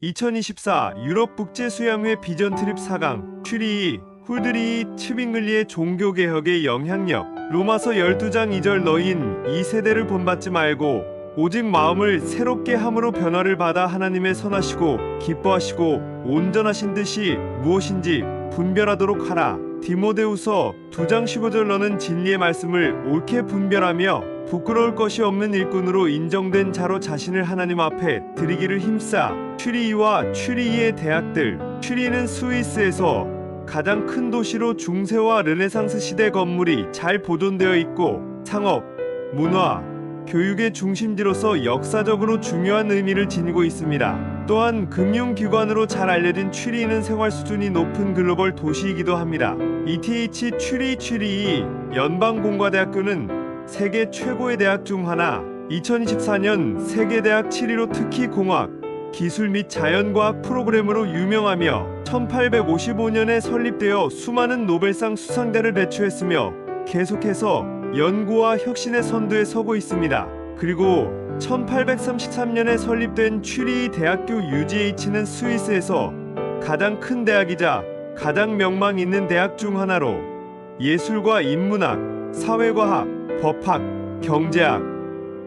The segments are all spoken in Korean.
2024 유럽 국제 수양회 비전 트립 4강 슈리 훌드리 츠빙글리의 종교 개혁의 영향력. 로마서 12장 2절 너인 이 세대를 본받지 말고 오직 마음을 새롭게 함으로 변화를 받아 하나님의 선하시고 기뻐하시고 온전하신 뜻이 무엇인지 분별하도록 하라. 디모데후서 2장 15절 너는 진리의 말씀을 옳게 분별하며 부끄러울 것이 없는 일꾼으로 인정된 자로 자신을 하나님 앞에 드리기를 힘싸. 츄리이와 츄리이의 대학들. 츄리이는 스위스에서 가장 큰 도시로 중세와 르네상스 시대 건물이 잘 보존되어 있고 상업, 문화, 교육의 중심지로서 역사적으로 중요한 의미를 지니고 있습니다. 또한 금융기관으로 잘 알려진 츄리이는 생활 수준이 높은 글로벌 도시이기도 합니다. ETH 츄리 츄리이 연방공과대학교는 세계 최고의 대학 중 하나. 2024년 세계대학 7위로 특히 공학, 기술 및 자연과학 프로그램으로 유명하며 1855년에 설립되어 수많은 노벨상 수상자를 배출했으며 계속해서 연구와 혁신의 선두에 서고 있습니다. 그리고 1833년에 설립된 츄리 대학교 UGH는 스위스에서 가장 큰 대학이자 가장 명망 있는 대학 중 하나로 예술과 인문학, 사회과학, 법학, 경제학,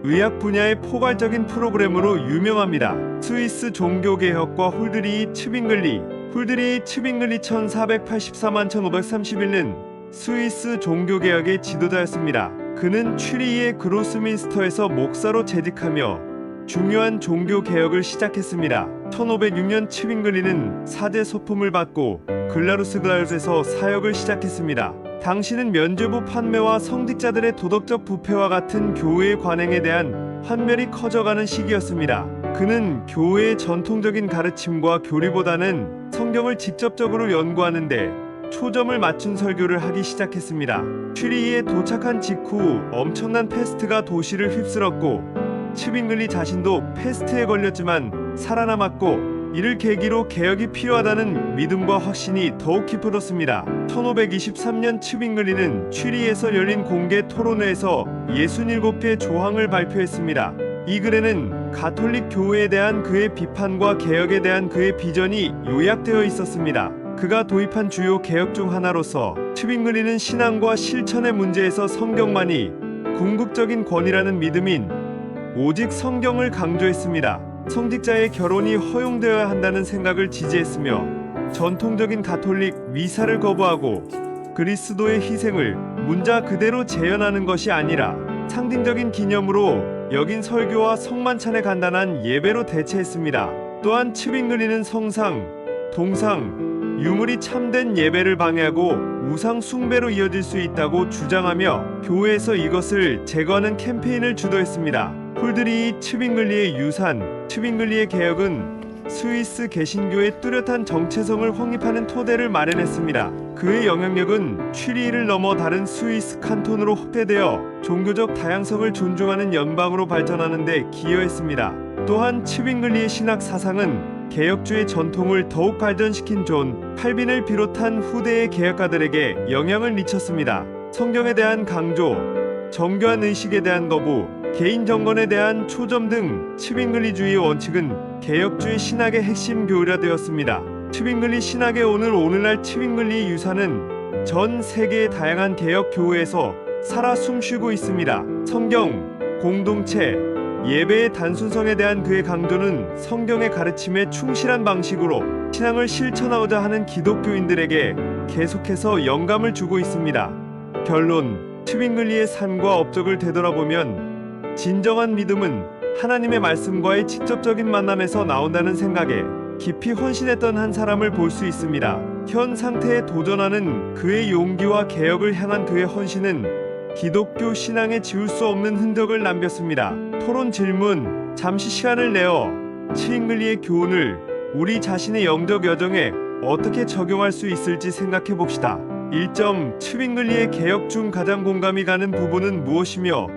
의학 분야의 포괄적인 프로그램으로 유명합니다. 스위스 종교개혁과 훌드리 츠빙글리 훌드리 츠빙글리 1484만 1531는 스위스 종교개혁의 지도자였습니다. 그는 취리의 그로스민스터에서 목사로 재직하며 중요한 종교 개혁을 시작했습니다. 1506년 츠빙글리는 사제 소품을 받고 글라루스 글라우스에서 사역을 시작했습니다. 당시는 면죄부 판매와 성직자들의 도덕적 부패와 같은 교회의 관행에 대한 환멸이 커져가는 시기였습니다. 그는 교회의 전통적인 가르침과 교리보다는 성경을 직접적으로 연구하는데 초점을 맞춘 설교를 하기 시작했습니다. 츄리에 도착한 직후 엄청난 페스트가 도시를 휩쓸었고 츠빙글리 자신도 페스트에 걸렸지만 살아남았고 이를 계기로 개혁이 필요하다는 믿음과 확신이 더욱 깊어졌습니다. 1523년 츠빙글리는 취리에서 열린 공개 토론회에서 67개의 조항을 발표했습니다. 이 글에는 가톨릭 교회에 대한 그의 비판과 개혁에 대한 그의 비전이 요약되어 있었습니다. 그가 도입한 주요 개혁 중 하나로서 츠빙글리는 신앙과 실천의 문제에서 성경만이 궁극적인 권위라는 믿음인 오직 성경을 강조했습니다. 성직자의 결혼이 허용되어야 한다는 생각을 지지했으며 전통적인 가톨릭 미사를 거부하고 그리스도의 희생을 문자 그대로 재현하는 것이 아니라 상징적인 기념으로 여긴 설교와 성만찬에 간단한 예배로 대체했습니다. 또한 츠빙글리는 성상, 동상, 유물이 참된 예배를 방해하고 우상 숭배로 이어질 수 있다고 주장하며 교회에서 이것을 제거하는 캠페인을 주도했습니다. 폴드리 츠빙글리의 유산, 츠빙글리의 개혁은 스위스 개신교의 뚜렷한 정체성을 확립하는 토대를 마련했습니다. 그의 영향력은 취리를 넘어 다른 스위스 칸톤으로 확대되어 종교적 다양성을 존중하는 연방으로 발전하는 데 기여했습니다. 또한 츠빙글리의 신학 사상은 개혁주의 전통을 더욱 발전시킨 존 칼빈을 비롯한 후대의 개혁가들에게 영향을 미쳤습니다. 성경에 대한 강조, 정교한 의식에 대한 거부, 개인 정건에 대한 초점 등 츠빙글리주의 원칙은 개혁주의 신학의 핵심 교류되었습니다. 츠빙글리 신학의 오늘 오늘날 츠빙글리 유산은 전 세계의 다양한 개혁 교회에서 살아 숨쉬고 있습니다. 성경, 공동체, 예배의 단순성에 대한 그의 강조는 성경의 가르침에 충실한 방식으로 신앙을 실천하고자 하는 기독교인들에게 계속해서 영감을 주고 있습니다. 결론, 츠빙글리의 삶과 업적을 되돌아보면 진정한 믿음은 하나님의 말씀과의 직접적인 만남에서 나온다는 생각에 깊이 헌신했던 한 사람을 볼 수 있습니다. 현 상태에 도전하는 그의 용기와 개혁을 향한 그의 헌신은 기독교 신앙에 지울 수 없는 흔적을 남겼습니다. 토론 질문, 잠시 시간을 내어 치잉글리의 교훈을 우리 자신의 영적 여정에 어떻게 적용할 수 있을지 생각해 봅시다. 1점 츠빙글리의 개혁 중 가장 공감이 가는 부분은 무엇이며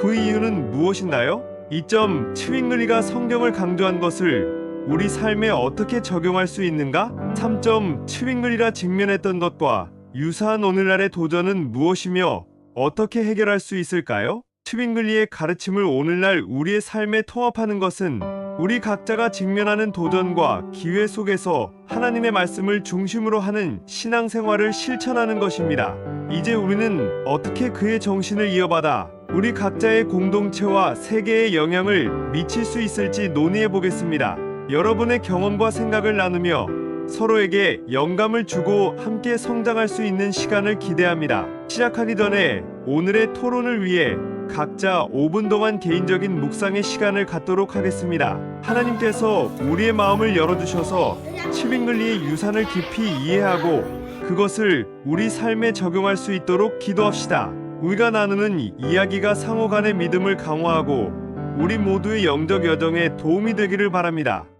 그 이유는 무엇인가요? 2점 츠윙글리가 성경을 강조한 것을 우리 삶에 어떻게 적용할 수 있는가? 3점 츠윙글리가 직면했던 것과 유사한 오늘날의 도전은 무엇이며 어떻게 해결할 수 있을까요? 츠윙글리의 가르침을 오늘날 우리의 삶에 통합하는 것은 우리 각자가 직면하는 도전과 기회 속에서 하나님의 말씀을 중심으로 하는 신앙생활을 실천하는 것입니다. 이제 우리는 어떻게 그의 정신을 이어받아 우리 각자의 공동체와 세계에 영향을 미칠 수 있을지 논의해 보겠습니다. 여러분의 경험과 생각을 나누며 서로에게 영감을 주고 함께 성장할 수 있는 시간을 기대합니다. 시작하기 전에 오늘의 토론을 위해 각자 5분 동안 개인적인 묵상의 시간을 갖도록 하겠습니다. 하나님께서 우리의 마음을 열어주셔서 치빙글리의 유산을 깊이 이해하고 그것을 우리 삶에 적용할 수 있도록 기도합시다. 우리가 나누는 이야기가 상호 간의 믿음을 강화하고 우리 모두의 영적 여정에 도움이 되기를 바랍니다.